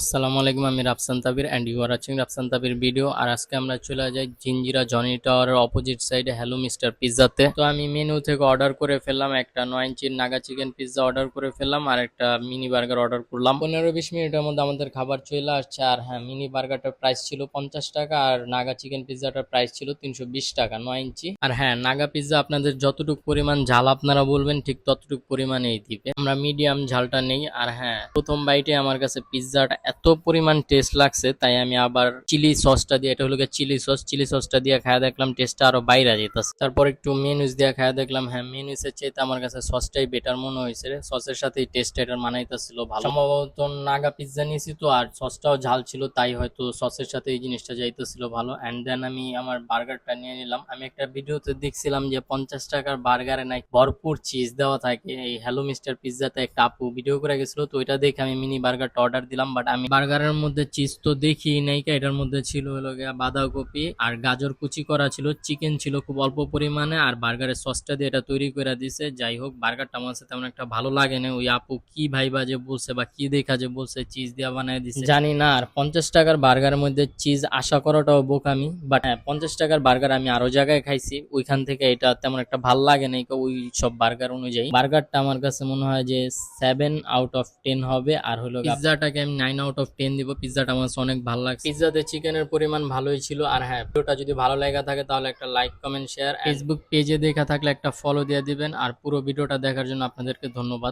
আসসালামু আলাইকুম, আমি Rafsan Tabir and you are watching Rafsan Tabir video আর আজকে আমরা চলে যাই জিঞ্জিরা জনি টাওয়ারের অপোজিট সাইডে হ্যালো মিস্টার পিৎজাতে তো আমি মেনু থেকে অর্ডার করে ফেললাম, একটা নয় ইঞ্চির নাগা চিকেন পিৎজা অর্ডার করে ফেললাম, আর একটা মিনি বার্গার অর্ডার করলাম। পনেরো বিশ মিনিটের মধ্যে আমাদের খাবার চলে আসছে। আর হ্যাঁ মিনি বার্গারটার প্রাইস ছিল পঞ্চাশ টাকা, আর নাগা চিকেন পিৎজাটার প্রাইস ছিল তিনশো বিশ টাকা নয় ইঞ্চি আর হ্যাঁ নাগা পিৎজা আপনাদের যতটুকু পরিমাণ ঝাল আপনারা বলবেন, ঠিক ততটুকু পরিমাণেই দিবে। আমরা মিডিয়াম ঝালটা নেই। আর হ্যাঁ প্রথম বাইটে আমার কাছে পিৎজাটা এত পরিমাণ টেস্ট লাগছে, তাই আমি আবার চিলি সসটা দিয়ে, এটা হলো চিলি সস চিলি সসটা দিয়ে খায়া দেখলাম টেস্টটা আরও বাইরে যেতেছে। তারপর একটু মেনুস দিয়ে খায়া দেখলাম হ্যাঁ মেনুসের চাইতে আমার কাছে সসটাই বেটার মনে হয়েছে রে। সসের সাথে টেস্ট এটা মানাইতেছিল ভালো। সম্ভবত নাগা পিৎজা নিয়েছি তো, আর সসটাও ঝাল ছিল, তাই হয়তো সসের সাথে এই জিনিসটা যাইতেছিল ভালো। অ্যান্ড দেন আমি আমার বার্গারটা নিয়ে নিলাম। আমি একটা ভিডিওতে দেখছিলাম যে পঞ্চাশ টাকার বার্গারে নাকি ভরপুর চিজ দেওয়া থাকে। এই হ্যালো মিস্টার পিৎজাতে একটা আপু ভিডিও করে গেছিল, তো ওইটা দেখে আমি মিনি বার্গারটা অর্ডার দিলাম বাট আমি বার্গারের মধ্যে চিজ তো দেখি নাই এটার মধ্যে ছিল হলো গিয়া বাঁধাকপি আর গাজর কুচি করা ছিল চিকেন ছিল খুব অল্প পরিমাণে আর বার্গারের সসটা দিয়ে এটা তৈরি করে দিছে। যাই হোক বার্গারটা আমার সাথে তেমন একটা ভালো লাগে না ওই আপু কি ভাইবা যে বলছে বা কি দেখা যে বলছে চিজ দিয়া বানায় দিছে। জানি না আর পঞ্চাশ টাকার বার্গারের মধ্যে চিজ আশা করাটাও বোকামি বাট হ্যাঁ পঞ্চাশ টাকার বার্গার আমি আরও জায়গায় খাইছি। ওইখান থেকে এটা তেমন একটা ভালো লাগে না ওই সব বার্গার অনুযায়ী। বার্গারটা আমার কাছে মনে হয় যে সেভেন আউট অফ টেন হবে আর হলো পিৎজাটাকে আমি নাইন আউট অফ টেন দিব। পিৎজাটা আমার অনেক ভালো লাগছে। পিৎজাতে চিকেনের পরিমাণ ভালোই ছিল। আর হ্যাঁ ভিডিওটা যদি ভালো লেগে থাকে তাহলে একটা লাইক কমেন্ট শেয়ার ফেসবুক পেজে দেখা থাকলে একটা ফলো দিয়ে দিবেন। আর পুরো ভিডিওটা দেখার জন্য আপনাদেরকে ধন্যবাদ।